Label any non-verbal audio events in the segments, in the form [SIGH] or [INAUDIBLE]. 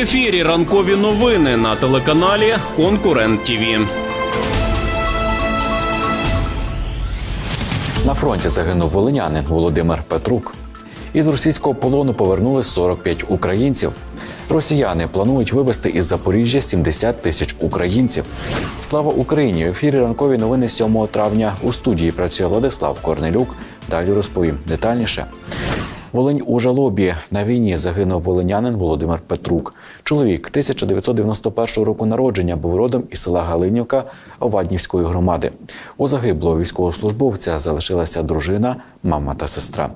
ефірі ранкові новини на телеканалі Конкурент ТІВІ. На фронті загинув волинянин Володимир Петрук. Із російського полону повернули 45 українців. Росіяни планують вивезти із Запоріжжя 70 тисяч українців. Слава Україні! В ефірі ранкові новини 7 травня у студії працює Владислав Корнелюк. Далі розповім детальніше. Волинь у жалобі на війні загинув волинянин Володимир Петрук. Чоловік 1991 року народження був родом із села Галинівка Оваднівської громади. У загиблого військовослужбовця залишилася дружина, мама та сестра.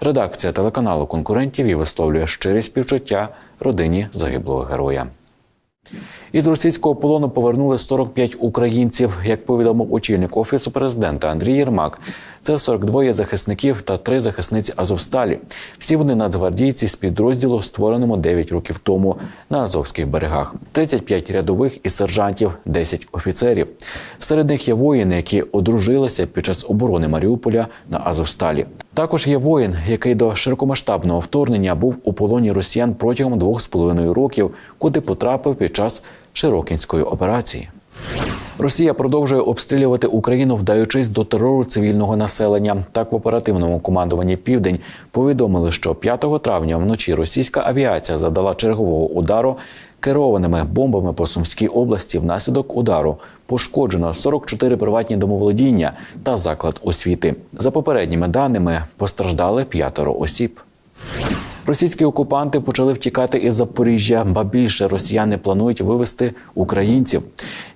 Редакція телеканалу конкурентів і висловлює щирі співчуття родині загиблого героя. Із російського полону повернули 45 українців. Як повідомив очільник офісу президента Андрій Єрмак, це 42 захисників та 3 захисниці Азовсталі. Всі вони нацгвардійці з підрозділу, створеному 9 років тому на Азовських берегах. 35 рядових і сержантів, 10 офіцерів. Серед них є воїни, які одружилися під час оборони Маріуполя на Азовсталі. Також є воїн, який до широкомасштабного вторгнення був у полоні росіян протягом двох з половиною років, куди потрапив під час Широкінської операції. Росія продовжує обстрілювати Україну, вдаючись до терору цивільного населення. Так в оперативному командуванні Південь повідомили, що 5 травня вночі російська авіація завдала чергового удару керованими бомбами по Сумській області. Внаслідок удару пошкоджено 44 приватні домоволодіння та заклад освіти. За попередніми даними постраждали п'ятеро осіб. Російські окупанти почали втікати із Запоріжжя, ба більше росіяни планують вивезти українців.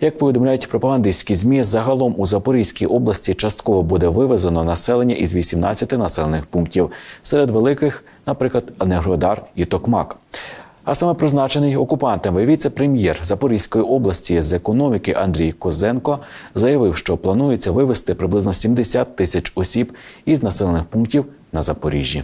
Як повідомляють пропагандистські змі, загалом у Запорізькій області частково буде вивезено населення із 18 населених пунктів. Серед великих, наприклад, Енергодар і Токмак. А саме призначений окупантами віце-прем'єр Запорізької області з економіки Андрій Козенко заявив, що планується вивезти приблизно 70 тисяч осіб із населених пунктів на Запоріжжі.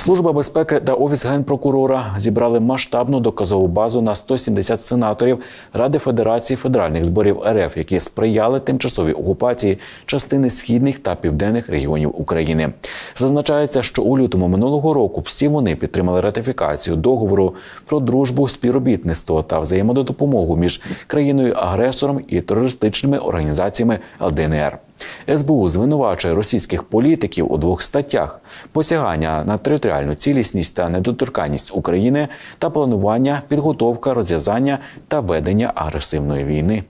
Служба безпеки та офіс генпрокурора зібрали масштабну доказову базу на 170 сенаторів Ради Федерації федеральних зборів РФ, які сприяли тимчасовій окупації частини східних та південних регіонів України. Зазначається, що у лютому минулого року всі вони підтримали ратифікацію договору про дружбу, співробітництво та взаємодопомогу між країною-агресором і терористичними організаціями ЛДНР. СБУ звинувачує російських політиків у двох статтях: посягання на територіальну цілісність та недоторканність України та планування, підготовка, розв'язання та ведення агресивної війни.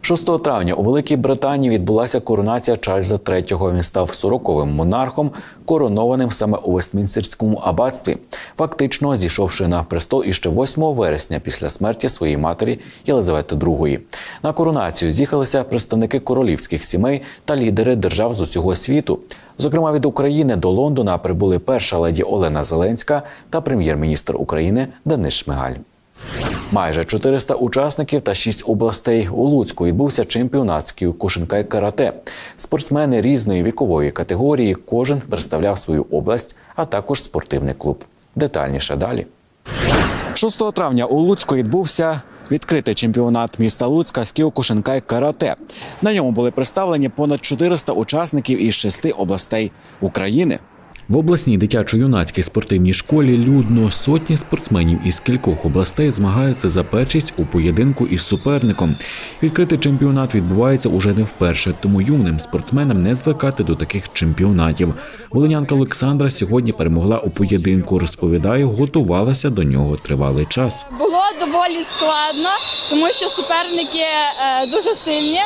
6 травня у Великій Британії відбулася коронація Чарльза III. Він став 40-вим монархом, коронованим саме у Вестмінстерському аббатстві, фактично зійшовши на престол іще 8 вересня після смерті своєї матері Єлизавети II. На коронацію з'їхалися представники королівських сімей та лідери держав з усього світу. Зокрема, від України до Лондона прибули перша леді Олена Зеленська та прем'єр-міністр України Денис Шмигаль. Майже 400 учасників та 6 областей у Луцьку відбувся чемпіонат з кіокушинкай карате. Спортсмени різної вікової категорії, кожен представляв свою область, а також спортивний клуб. Детальніше далі. 6 травня у Луцьку відбувся відкритий чемпіонат міста Луцька з кіокушинкай карате. На ньому були представлені понад 400 учасників із шести областей України. В обласній дитячо-юнацькій спортивній школі людно сотні спортсменів із кількох областей змагаються за першість у поєдинку із суперником. Відкритий чемпіонат відбувається уже не вперше, тому юним спортсменам не звикати до таких чемпіонатів. Волинянка Олександра сьогодні перемогла у поєдинку. Розповідає, готувалася до нього тривалий час. Було доволі складно, тому що суперники е, дуже сильні.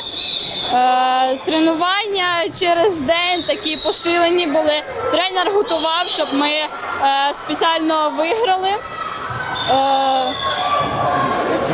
Е, Тренування через день такі посилені були. Тренер готував, щоб ми е, спеціально виграли.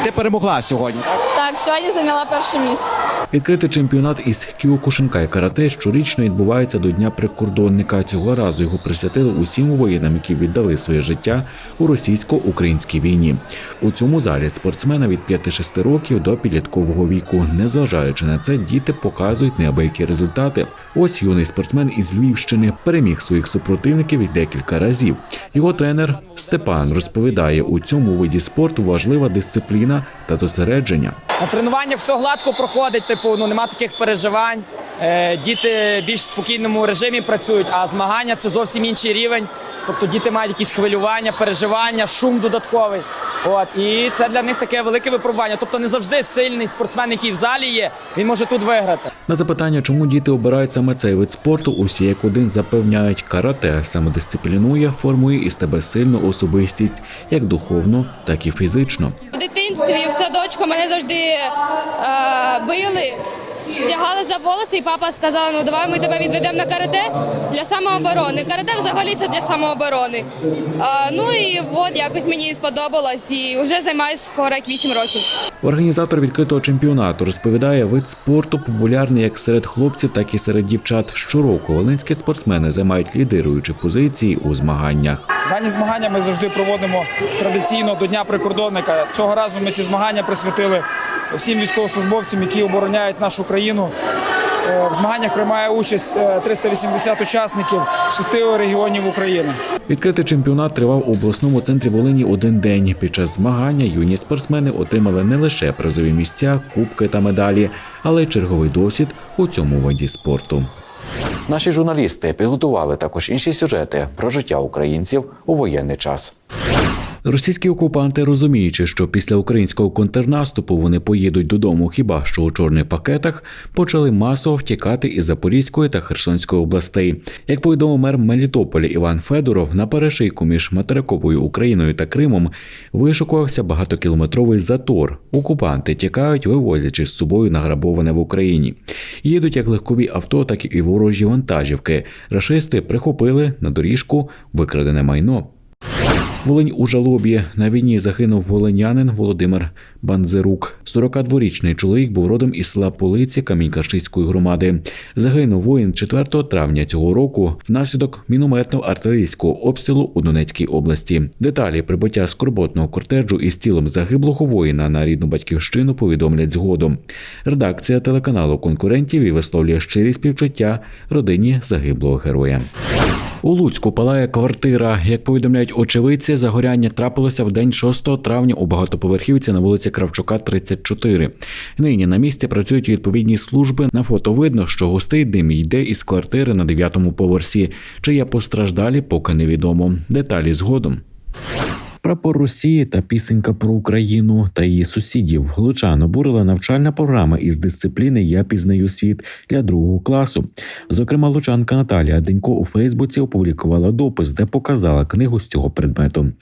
Ти перемогла сьогодні. Так, сьогодні зайняла перше місце. Відкритий чемпіонат із кіокушинкай карате щорічно відбувається до Дня прикордонника. Цього разу його присвятили усім воїнам, які віддали своє життя у російсько-українській війні. У цьому залі спортсмена від 5-6 років до підліткового віку. Незважаючи на це, діти показують неабиякі результати. Ось юний спортсмен із Львівщини переміг своїх супротивників декілька разів. Його тренер Степан розповідає, у цьому виді спорту важлива дисципліна та зосередження. На тренування все гладко проходить, типу, ну нема таких переживань. Е, діти більш в спокійному режимі працюють, а змагання це зовсім інший рівень. Тобто діти мають якісь хвилювання, переживання, шум додатковий. От і це для них таке велике випробування. Тобто не завжди сильний спортсмен, який в залі є, він може тут виграти. На запитання, чому діти обирають саме цей вид спорту, усі як один запевняють, карате самодисциплінує, формує із тебе сильну особистість, як духовно, так і фізично. В дитинстві в садочку мене завжди е, били, тягали за волоси, і папа сказав, ну давай ми тебе відведемо на карате для самооборони. Карате взагалі це для самооборони. Е, ну і от якось мені сподобалось і вже займаюся скоро як 8 років. Організатор відкритого чемпіонату розповідає, вид спорту популярний як серед хлопців, так і серед дівчат. Щороку волинські спортсмени займають лідируючі позиції у змаганнях. Дані змагання ми завжди проводимо традиційно до Дня прикордонника. Цього разу ми ці змагання присвятили всім військовослужбовцям, які обороняють нашу країну. Е, В змаганнях приймає участь е, 380 учасників з шести регіонів України. Відкритий чемпіонат тривав у обласному центрі Волині один день. Під час змагання юні спортсмени отримали не лише призові місця, кубки та медалі, але й черговий досвід у цьому виді спорту. Наші журналісти підготували також інші сюжети про життя українців у воєнний час. Російські окупанти, розуміючи, що після українського контрнаступу вони поїдуть додому хіба що у чорних пакетах, почали масово втікати із Запорізької та Херсонської областей. Як повідомив мер Мелітополя Іван Федоров, на перешийку між материковою Україною та Кримом вишукувався багатокілометровий затор. Окупанти тікають, вивозячи з собою награбоване в Україні. Їдуть як легкові авто, так і ворожі вантажівки. Рашисти прихопили на доріжку викрадене майно. Волинь у жалобі на війні загинув волинянин Володимир Банзерук. 42-річний чоловік був родом із села Полиці Камінькашиської громади. Загинув воїн 4 травня цього року внаслідок мінометно-артилерійського обстрілу у Донецькій області. Деталі прибуття скорботного кортежу із тілом загиблого воїна на рідну батьківщину повідомлять згодом. Редакція телеканалу конкурентів і висловлює щирі співчуття родині загиблого героя. У Луцьку палає квартира. Як повідомляють очевидці, загоряння трапилося в день 6 травня у багатоповерхівці на вулиці Кравчука, 34. Нині на місці працюють відповідні служби. На фото видно, що густий дим йде із квартири на 9-му поверсі. Чи є постраждалі, поки невідомо. Деталі згодом. Прапор Росії та пісенька про Україну та її сусідів Лучан обурила навчальна програма із дисципліни Я пізнаю світ для другого класу. Зокрема, лучанка Наталія Денько у Фейсбуці опублікувала допис, де показала книгу з цього предмету.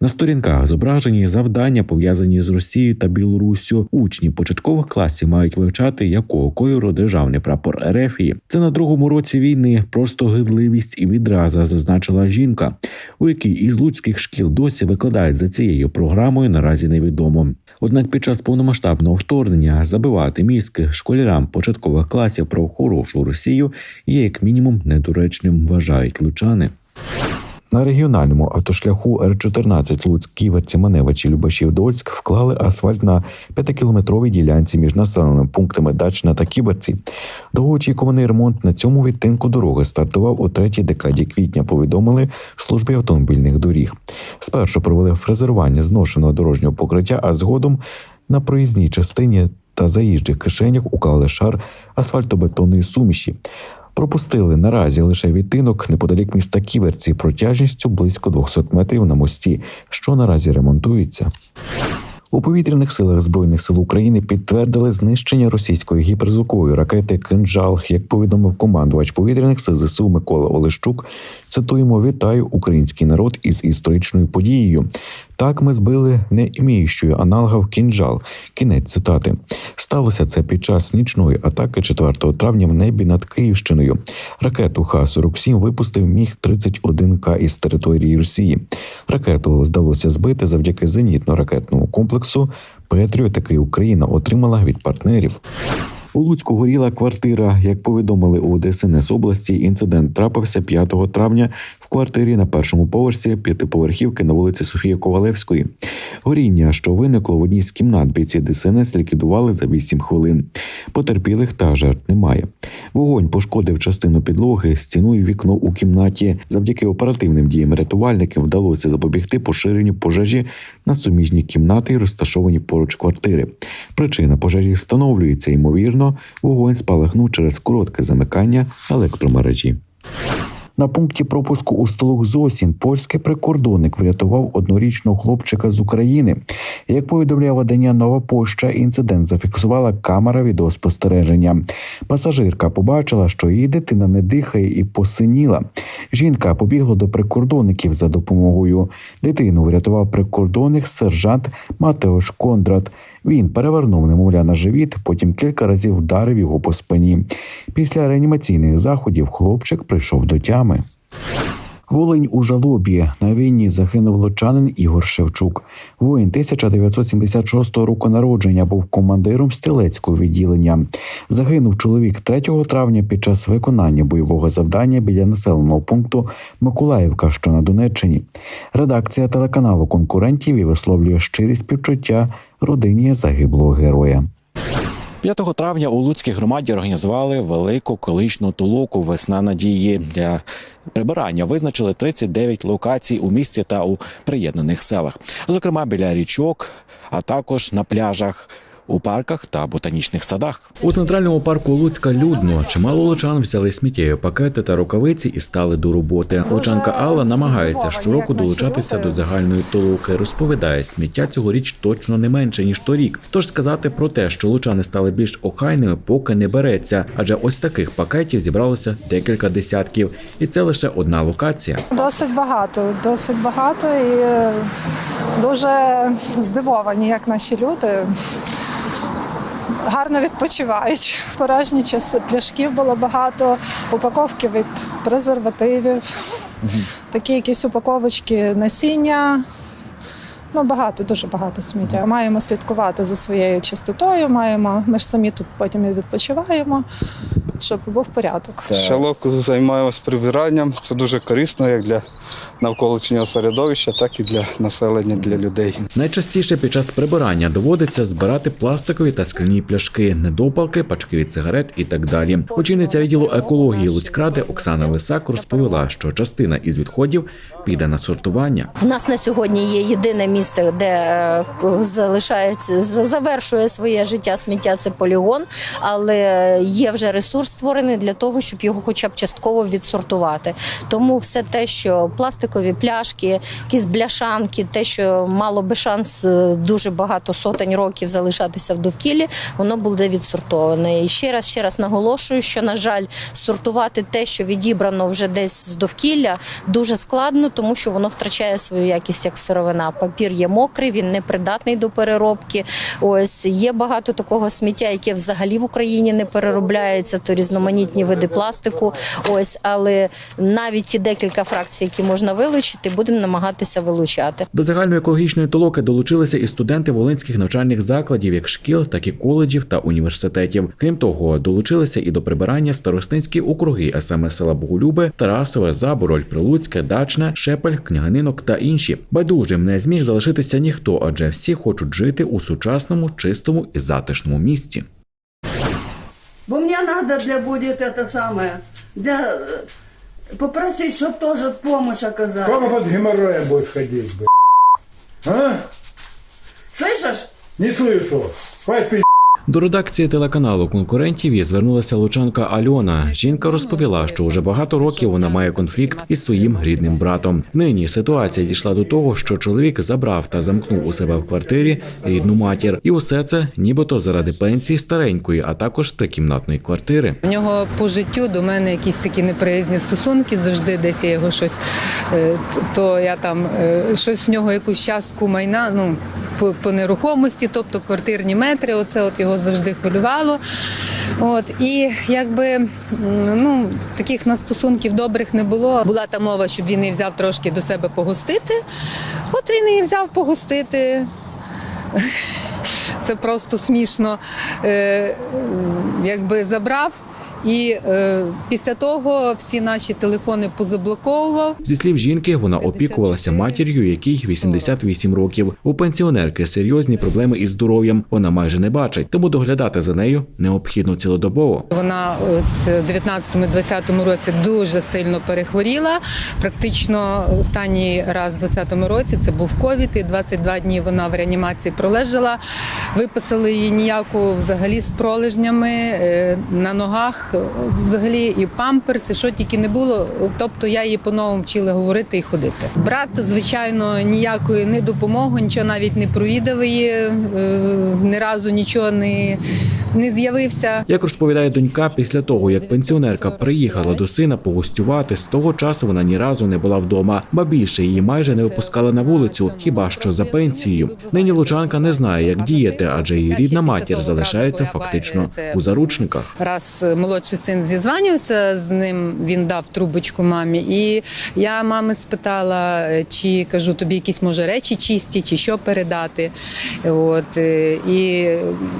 На сторінках зображені завдання, пов'язані з Росією та Білоруссю. Учні початкових класів мають вивчати, якого кольору державний прапор Ерефії. Це на другому році війни просто гидливість і відраза, зазначила жінка, у якій із луцьких шкіл досі викладають за цією програмою, наразі невідомо. Однак під час повномасштабного вторгнення забивати мізки школярам початкових класів про хорошу Росію є як мінімум недоречним, вважають лучани. На регіональному автошляху Р-14 Луцьк, Ківерці, Маневичі, Любашів, Дольськ вклали асфальт на п'ятикілометровій ділянці між населеними пунктами Дачна та Кіберці. Довгоочікуваний ремонт на цьому відтинку дороги стартував у третій декаді квітня. Повідомили службі автомобільних доріг. Спершу провели фрезерування зношеного дорожнього покриття, а згодом на проїзній частині та заїжджих кишенях уклали шар асфальтобетонної суміші. Пропустили наразі лише відтинок неподалік міста Ківерці протяжністю близько 200 метрів на мості, що наразі ремонтується. У повітряних силах збройних сил України підтвердили знищення російської гіперзвукової ракети «Кинжал». Як повідомив командувач повітряних сил ЗСУ Микола Олещук, цитуємо: вітаю український народ із історичною подією. Так ми збили не іміючою аналогів кінжал. Кінець цитати сталося це під час нічної атаки 4 травня в небі над Київщиною. Ракету Х-47 випустив міг 31 к із території Росії. Ракету вдалося збити завдяки зенітно-ракетному комплексу Петріот, який Україна отримала від партнерів. У Луцьку горіла квартира. Як повідомили у ДСНС області, інцидент трапився 5 травня в квартирі на першому поверсі п'ятиповерхівки на вулиці Софії Ковалевської. Горіння, що виникло в одній з кімнат, бійці ДСНС ліквідували за 8 хвилин. Потерпілих та жертв немає. Вогонь пошкодив частину підлоги, стіну і вікно у кімнаті. Завдяки оперативним діям рятувальників вдалося запобігти поширенню пожежі на суміжні кімнати, розташовані поруч квартири. Причина пожежі встановлюється ймовірно. Вогонь спалахнув через коротке замикання електромережі. На пункті пропуску у столух Зосін польський прикордонник врятував однорічного хлопчика з України. Як повідомляє видання Нова Поща, інцидент зафіксувала камера відеоспостереження. Пасажирка побачила, що її дитина не дихає і посиніла. Жінка побігла до прикордонників за допомогою. Дитину врятував прикордонник сержант Матеош Кондрат. Він перевернув немовля на живіт, потім кілька разів вдарив його по спині. Після реанімаційних заходів хлопчик прийшов до тями. Волинь у жалобі на війні загинув лучанин Ігор Шевчук. Воїн 1976 року народження був командиром стрілецького відділення. Загинув чоловік 3 травня під час виконання бойового завдання біля населеного пункту Миколаївка, що на Донеччині. Редакція телеканалу конкурентів і висловлює щирі співчуття родині загиблого героя. 5 травня у Луцькій громаді організували велику колишну толоку Весна надії для прибирання. Визначили 39 локацій у місті та у приєднаних селах, зокрема біля річок, а також на пляжах. У парках та ботанічних садах у центральному парку Луцька людно чимало лучан взяли сміттєві пакети та рукавиці і стали до роботи. Лучанка Алла намагається щороку долучатися до загальної толоки. Розповідає, сміття цьогоріч точно не менше ніж торік. Тож сказати про те, що лучани стали більш охайними, поки не береться, адже ось таких пакетів зібралося декілька десятків, і це лише одна локація. Досить багато, досить багато і е, дуже здивовані, як наші люди гарно відпочивають. Порожні часи пляшків було багато, упаковки від презервативів, такі якісь упаковочки насіння. Ну, багато, дуже багато сміття. Маємо слідкувати за своєю чистотою, маємо, ми ж самі тут потім і відпочиваємо, щоб був порядок. Щороку займаємось прибиранням. Це дуже корисно як для навколишнього середовища, так і для населення, для людей. Найчастіше під час прибирання доводиться збирати пластикові та скляні пляшки, недопалки, пачки від сигарет і так далі. Очільниця відділу екології Луцькради Оксана Лисак розповіла, що частина із відходів піде на сортування. У нас на сьогодні є єдине місце, де е, залишається завершує своє життя сміття. Це полігон, але є вже ресурс створений для того, щоб його, хоча б частково відсортувати. Тому все те, що пластикові пляшки, якісь бляшанки, те, що мало би шанс е, дуже багато сотень років залишатися в довкіллі, воно буде відсортоване. І ще раз ще раз наголошую, що на жаль, сортувати те, що відібрано вже десь з довкілля, дуже складно, тому що воно втрачає свою якість як сировина. Папір є мокрий, він не придатний до переробки. Ось є багато такого сміття, яке взагалі в Україні не переробляється, то різноманітні види пластику. Ось, але навіть ті декілька фракцій, які можна вилучити, будемо намагатися вилучати. До загальної екологічної толоки долучилися і студенти волинських навчальних закладів, як шкіл, так і коледжів та університетів. Крім того, долучилися і до прибирання старостинські округи, а саме села Боголюбе, Тарасове, Забороль, Прилуцьке, Дачне, Шепель, Княганинок та інші. Байдужим не зміг залишитися ніхто, адже всі хочуть жити у сучасному, чистому і затишному місті. Бо мне надо для будет это самое, для э, попросить, чтобы тоже помощь оказали. Сколько под геморроем будешь ходить, блядь? А? Слышишь? Не слышу. Хватит пи***. до редакції телеканалу конкурентів і звернулася лучанка Альона. Жінка розповіла, що вже багато років вона має конфлікт із своїм рідним братом. Нині ситуація дійшла до того, що чоловік забрав та замкнув у себе в квартирі рідну матір, і усе це нібито заради пенсії старенької, а також трикімнатної квартири. В нього по життю до мене якісь такі неприязні стосунки. Завжди десь я його щось, е, то я там е, щось в нього якусь частку майна, ну по, по нерухомості, тобто квартирні метри. Оце от його завжди хвилювало. От і якби ну таких на стосунків добрих не було. Була та мова, щоб він її взяв трошки до себе погостити. От він її взяв погостити. [LAUGHS] Це просто смішно. Е, якби забрав. І е, після того всі наші телефони позаблоковував. Зі слів жінки, вона опікувалася матір'ю, якій 88 років. У пенсіонерки серйозні проблеми із здоров'ям. Вона майже не бачить, тому доглядати за нею необхідно цілодобово. Вона ось в 19-20 році дуже сильно перехворіла. Практично останній раз в 20-му році це був ковід, і 22 дні вона в реанімації пролежала. Виписали її ніяку взагалі з пролежнями е, на ногах. Взагалі і памперси, що тільки не було. Тобто я її по-новому вчила говорити і ходити. Брат, звичайно, ніякої не допомоги, нічого навіть не провідав її, е, ні разу нічого не, не з'явився. Як розповідає донька, після того як пенсіонерка приїхала до сина погостювати, з того часу вона ні разу не була вдома, ба більше її майже не випускали на вулицю, хіба що за пенсією. Нині Лучанка не знає, як діяти, адже її рідна матір залишається фактично у заручниках. Раз е, молодший син зізванювався з ним, він дав трубочку мамі. І я мами спитала, е, чи кажу, тобі якісь може речі чисті, чи що передати. От е, і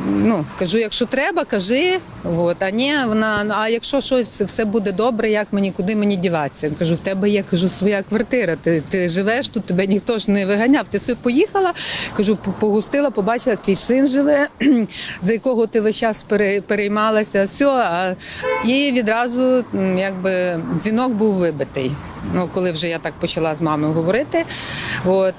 ну кажу, якщо треба, кажи. От, а ні, вона «Ну, а якщо щось все буде добре, як мені, куди мені діватися? Кажу, в тебе є кажу, своя квартира. Ти, ти живеш тут, тебе ніхто ж не виганяв. Ти собі поїхала, кажу, погустила, побачила, твій син живе, [CLEARS THROAT] за якого ти весь час пере- переймалася. Все, а і відразу якби дзвінок був вибитий. Ну, коли вже я так почала з мамою говорити. От.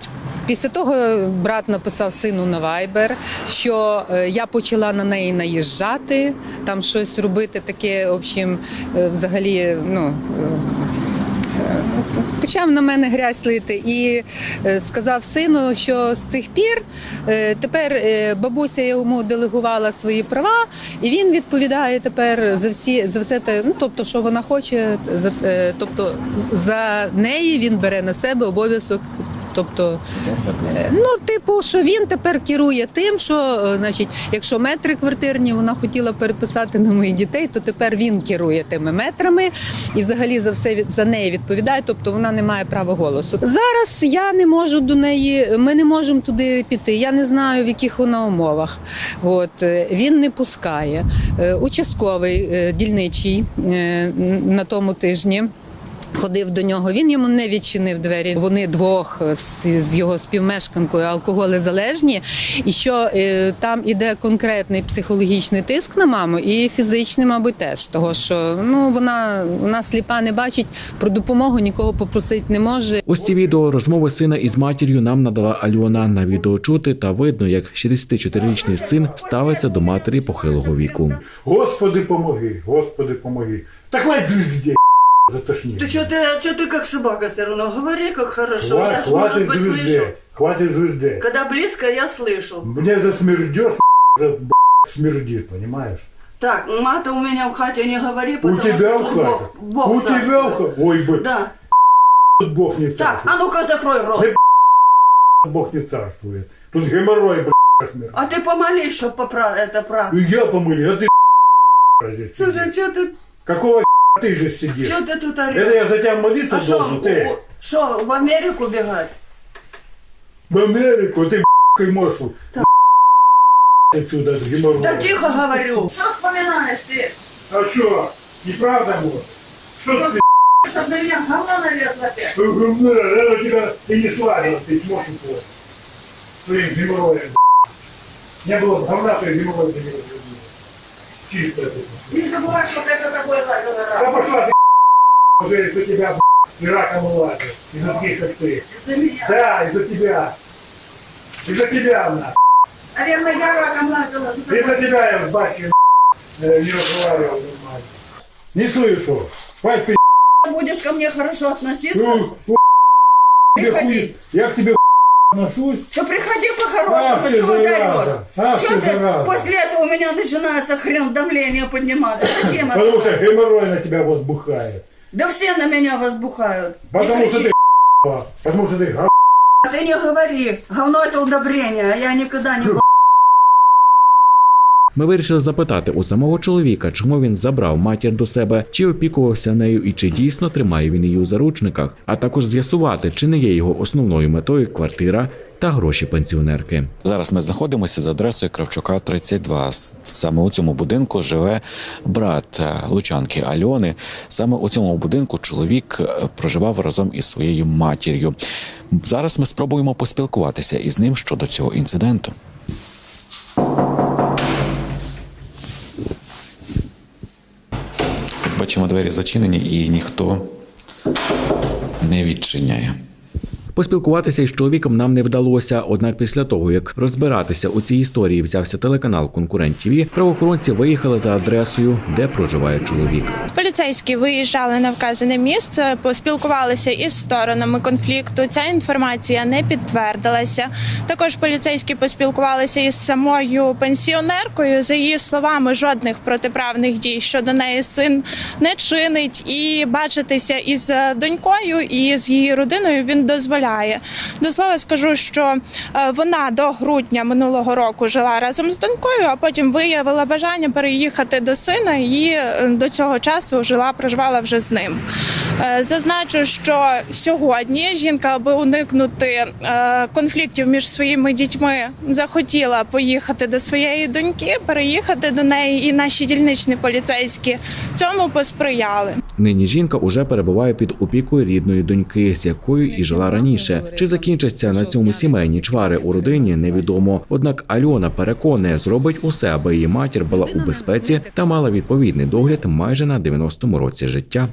Після того брат написав сину на вайбер, що е, я почала на неї наїжджати, там щось робити таке, в общем, е, взагалі, ну. Почав на мене грязь лити і е, сказав сину, що з цих пір е, тепер е, бабуся йому делегувала свої права, і він відповідає тепер за всі за все те, ну тобто, що вона хоче, за тобто за неї він бере на себе обов'язок. Тобто, е, ну, типу, що він тепер керує тим, що, е, значить, якщо метри квартирні вона хотіла переписати на моїх дітей, то тепер він керує тими метрами і взагалі за все за неї відповідає. Тобто вона не має права голосу. Зараз я не можу до неї, ми не можемо туди піти. Я не знаю, в яких вона умовах. От е, він не пускає. Участковий дільничий на тому тижні. Ходив до нього, він йому не відчинив двері. Вони двох з, з його співмешканкою алкоголезалежні, і що е, там іде конкретний психологічний тиск на маму, і фізичний, мабуть, теж того, що ну вона, вона сліпа не бачить, про допомогу нікого попросити не може. Ось ці відео розмови сина із матір'ю нам надала Альона. На відео чути та видно, як 64-річний син ставиться до матері похилого віку. Господи, помоги, Господи, помоги. Так хватит звезде, затошни. Ты что ты, чё ты как собака все равно? Говори как хорошо, Хва- я ж может хватит быть слышу. хватит звезде. Когда близко, я слышу. Мне засмердешь, уже б***ь, смердит, понимаешь? Так, мата у меня в хате не говори, У потому тебя что в тут хате? Бог, Бог У тебя в царствует. хате? Ой, бы, Да. тут Бог не Так, царствует. а ну-ка закрой рот. Бог не царствует. Тут геморрой, б***ь, смерть. А ты помолись, чтобы попра... это прав. И я помыли, а ты б***ь, здесь Слушай, что ты, Какого ты же сидишь? что ты тут орешь? Это я за тебя молиться А должен, ты? Что, в Америку бегать? В Америку, ты б***ь, можешь Да. б***ь, отсюда, от геморроя. Да тихо говорю. Что вспоминаешь ты? А что, неправда может? Что ты, Чтоб на меня говно налезло ты. я тебя ты не славил, ты сможешь твой. Своим геморроем, б***ь. Не было бы говна, то и геморрой бы не разрубил. Чисто это. Не забывай, что это такое Да пошла ты, [LAUGHS] уже из-за тебя, [LAUGHS] б***ь, и раком лазит. Из-за таких, как ты. За меня. Да, из-за тебя. Из-за тебя, на. Наверное, я раком лазила. Из-за тебя я с батькой [LAUGHS] э, не разговаривал нормально. Не слышу. Хватит ты, Будешь ко мне хорошо относиться? ну, тебе хуй- я к тебе отношусь. Да приходи Ах по-хорошему, чего! Ах Чего ты, зараза! После этого у меня начинается хрен давление подниматься. Зачем это? Потому что геморрой на тебя возбухает. Да все на меня возбухают. Потому что ты потому что ты говно. А Ты не говори. Говно это удобрение, а я никогда не [LAUGHS] Ми вирішили запитати у самого чоловіка, чому він забрав матір до себе, чи опікувався нею і чи дійсно тримає він її у заручниках, а також з'ясувати, чи не є його основною метою квартира та гроші пенсіонерки. Зараз ми знаходимося за адресою Кравчука 32. С- Саме у цьому будинку живе брат е, Лучанки Альони. Саме у цьому будинку чоловік е, проживав разом із своєю матір'ю. Зараз ми спробуємо поспілкуватися із ним щодо цього інциденту. Бачимо, двері зачинені і ніхто не відчиняє. Поспілкуватися із чоловіком нам не вдалося. Однак, після того як розбиратися у цій історії взявся телеканал Конкурент ТВ, правоохоронці виїхали за адресою, де проживає чоловік. Поліцейські виїжджали на вказане місце, поспілкувалися із сторонами конфлікту. Ця інформація не підтвердилася. Також поліцейські поспілкувалися із самою пенсіонеркою. За її словами, жодних протиправних дій щодо неї син не чинить, і бачитися із донькою і з її родиною він дозволяє. До слова скажу, що е, вона до грудня минулого року жила разом з донькою, а потім виявила бажання переїхати до сина і е, до цього часу жила, проживала вже з ним. Е, Зазначу, що сьогодні жінка, аби уникнути конфліктів між своїми дітьми, захотіла поїхати до своєї доньки, переїхати до неї, і наші дільничні поліцейські цьому посприяли. Нині жінка уже перебуває під опікою рідної доньки, з якою і жила раніше. Чи закінчаться на цьому сімейні чвари у родині, невідомо. Однак Альона переконує, зробить усе, аби її матір була у безпеці та мала відповідний догляд майже на 90-му році життя.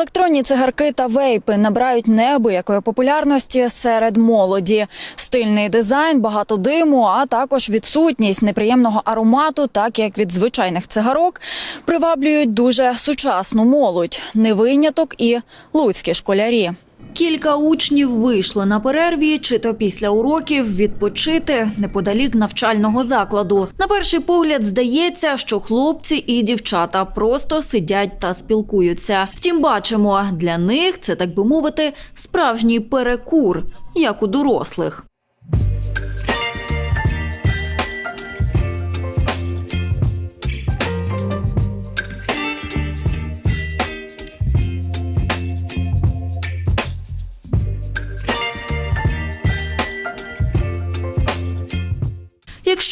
Електронні цигарки та вейпи набирають неабиякої популярності серед молоді. Стильний дизайн, багато диму, а також відсутність неприємного аромату, так як від звичайних цигарок, приваблюють дуже сучасну молодь. Не виняток і луцькі школярі. Кілька учнів вийшли на перерві чи то після уроків відпочити неподалік навчального закладу. На перший погляд здається, що хлопці і дівчата просто сидять та спілкуються. Втім, бачимо, для них це так би мовити справжній перекур, як у дорослих.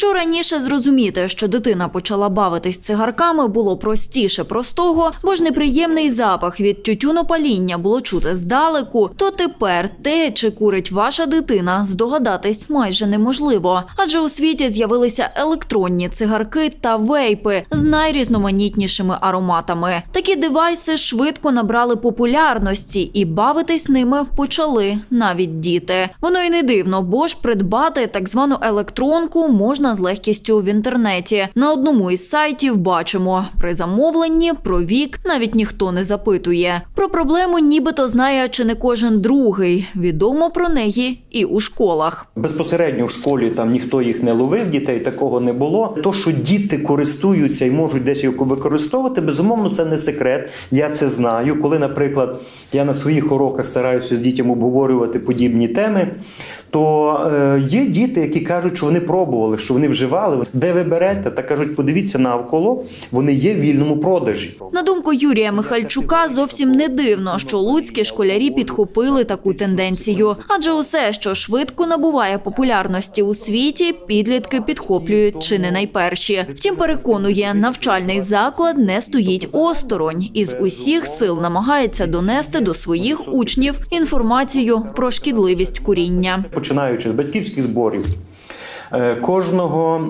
Якщо раніше зрозуміти, що дитина почала бавитись цигарками, було простіше простого, бо ж неприємний запах від тютюнопаління було чути здалеку, то тепер те, чи курить ваша дитина, здогадатись майже неможливо. Адже у світі з'явилися електронні цигарки та вейпи з найрізноманітнішими ароматами. Такі девайси швидко набрали популярності і бавитись ними почали навіть діти. Воно й не дивно, бо ж придбати так звану електронку можна з легкістю в інтернеті. На одному із сайтів бачимо при замовленні про вік навіть ніхто не запитує. Про проблему нібито знає чи не кожен другий. Відомо про неї і у школах. Безпосередньо в школі там ніхто їх не ловив, дітей такого не було. То, що діти користуються і можуть десь використовувати, безумовно, це не секрет. Я це знаю. Коли, наприклад, я на своїх уроках стараюся з дітям обговорювати подібні теми, то е, є діти, які кажуть, що вони пробували, що вони вживали. Де ви берете? Та кажуть, подивіться навколо, вони є в вільному продажі. На думку Юрія Михальчука, зовсім не дивно, що луцькі школярі підхопили таку тенденцію. Адже усе, що швидко набуває популярності у світі, підлітки підхоплюють чи не найперші. Втім, переконує, навчальний заклад не стоїть осторонь і з усіх сил намагається донести до своїх учнів інформацію про шкідливість куріння. Починаючи з батьківських зборів. Е, Кожного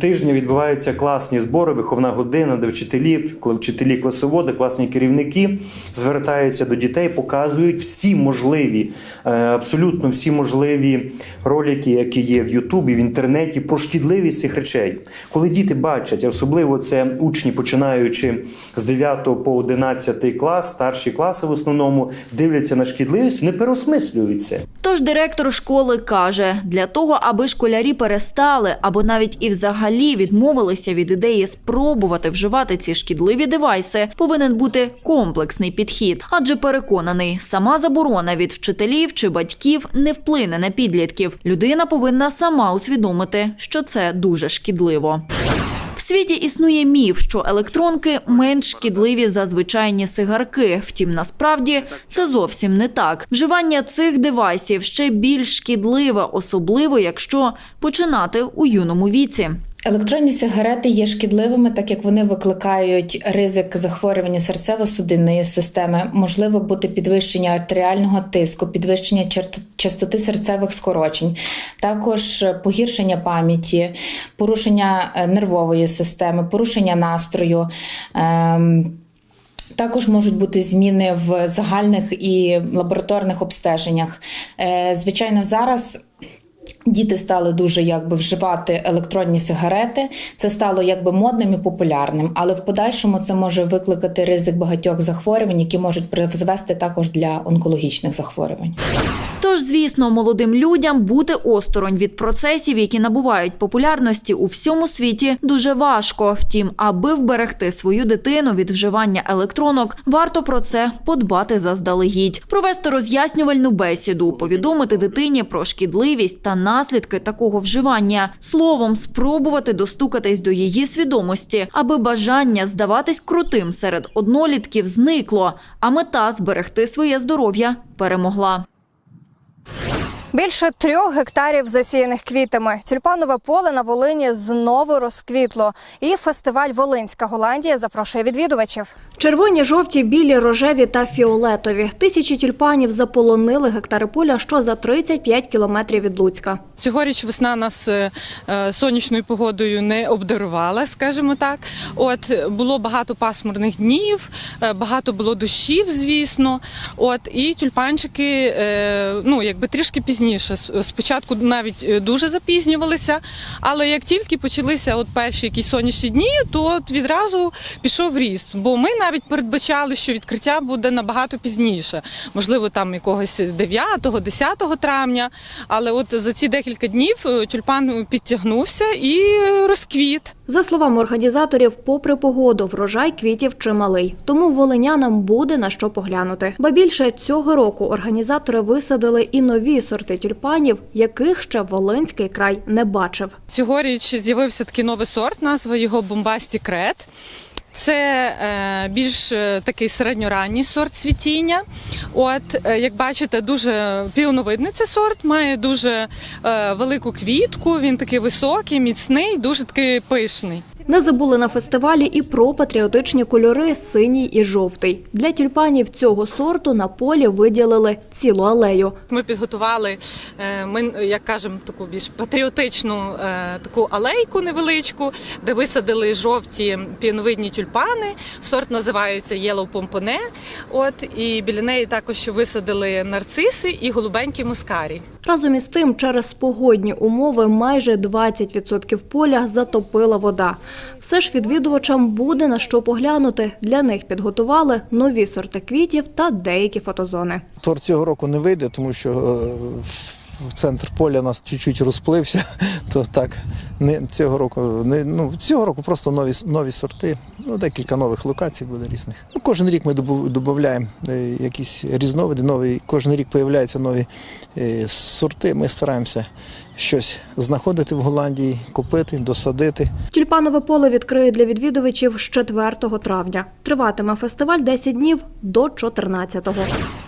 тижня відбуваються класні збори, виховна година, де вчителі, вчителі класоводи, класні керівники звертаються до дітей, показують всі можливі, е, абсолютно всі можливі ролики, які є в Ютубі, в інтернеті, про шкідливість цих речей. Коли діти бачать, особливо це учні, починаючи з 9 по 11 клас, старші класи в основному, дивляться на шкідливість, не переосмислюють це. Тож директор школи каже, для того, аби школярі перестали або навіть і взагалі відмовилися від ідеї спробувати вживати ці шкідливі девайси, повинен бути комплексний підхід. Адже переконаний, сама заборона від вчителів чи батьків не вплине на підлітків. Людина повинна сама усвідомити, що це дуже шкідливо. В світі існує міф, що електронки менш шкідливі за звичайні сигарки. Втім, насправді це зовсім не так. Вживання цих девайсів ще більш шкідливе, особливо якщо починати у юному віці. Електронні сигарети є шкідливими, так як вони викликають ризик захворювання серцево-судинної системи, можливо бути підвищення артеріального тиску, підвищення частоти серцевих скорочень, також погіршення пам'яті, порушення е, нервової системи, порушення настрою. ем, Також можуть бути зміни в загальних і лабораторних обстеженнях. Е, Звичайно, зараз. Діти стали дуже якби вживати електронні сигарети. Це стало якби модним і популярним, але в подальшому це може викликати ризик багатьох захворювань, які можуть призвести також для онкологічних захворювань. Тож, звісно, молодим людям бути осторонь від процесів, які набувають популярності у всьому світі, дуже важко. Втім, аби вберегти свою дитину від вживання електронок, варто про це подбати заздалегідь, провести роз'яснювальну бесіду, повідомити дитині про шкідливість та наслідки такого вживання, словом, спробувати достукатись до її свідомості, аби бажання здаватись крутим серед однолітків зникло, а мета зберегти своє здоров'я перемогла. Більше трьох гектарів засіяних квітами. Тюльпанове поле на Волині знову розквітло. І фестиваль Волинська Голландія запрошує відвідувачів. Червоні, жовті, білі, рожеві та фіолетові. Тисячі тюльпанів заполонили гектари поля, що за 35 кілометрів від Луцька. Цьогоріч весна нас е, е, сонячною погодою не обдарувала, скажімо так. От було багато пасмурних днів, е, багато було дощів, звісно. От і тюльпанчики, ну якби трішки пізніше. Спочатку навіть дуже запізнювалися, але як тільки почалися от перші якісь сонячні дні, то от відразу пішов ріст. Бо ми навіть передбачали, що відкриття буде набагато пізніше, можливо, там якогось 9-10 травня. Але от за ці декілька днів е, тюльпан підтягнувся і розквіт. За словами організаторів, попри погоду, врожай квітів чималий. Тому волинянам буде на що поглянути. Ба більше цього року організатори висадили і нові сорти тюльпанів, яких ще Волинський край не бачив. Цьогоріч з'явився такий новий сорт, назва його Бомбасті Крет. Це е, більш е, такий середньоранній сорт цвітіння. От, е, як бачите, дуже піоновидний цей сорт, має дуже велику квітку, він такий високий, міцний, дуже такий пишний. Не забули на фестивалі і про патріотичні кольори синій і жовтий. Для тюльпанів цього сорту на полі виділили цілу алею. Ми підготували, е, ми як кажемо, таку більш патріотичну е, таку алейку невеличку, де висадили жовті піновидні тюльпани. Сорт називається Yellow Pompone. От і біля неї також висадили нарциси і голубенький мускарій. Разом із тим, через погодні умови майже 20% поля затопила вода. Все ж відвідувачам буде на що поглянути. Для них підготували нові сорти квітів та деякі фотозони. Торт цього року не вийде, тому що е, в- центр поля нас чуть-чуть розплився. [LAUGHS] То так не цього року не ну цього року просто нові нові сорти. Ну декілька нових локацій буде різних. Ну, кожен рік ми додаємо якісь різновиди. Нові кожен рік появляються нові е, сорти. Ми стараємося щось знаходити в Голландії, купити, досадити. Тюльпанове поле відкриють для відвідувачів з 4 травня. Триватиме фестиваль 10 днів до 14-го.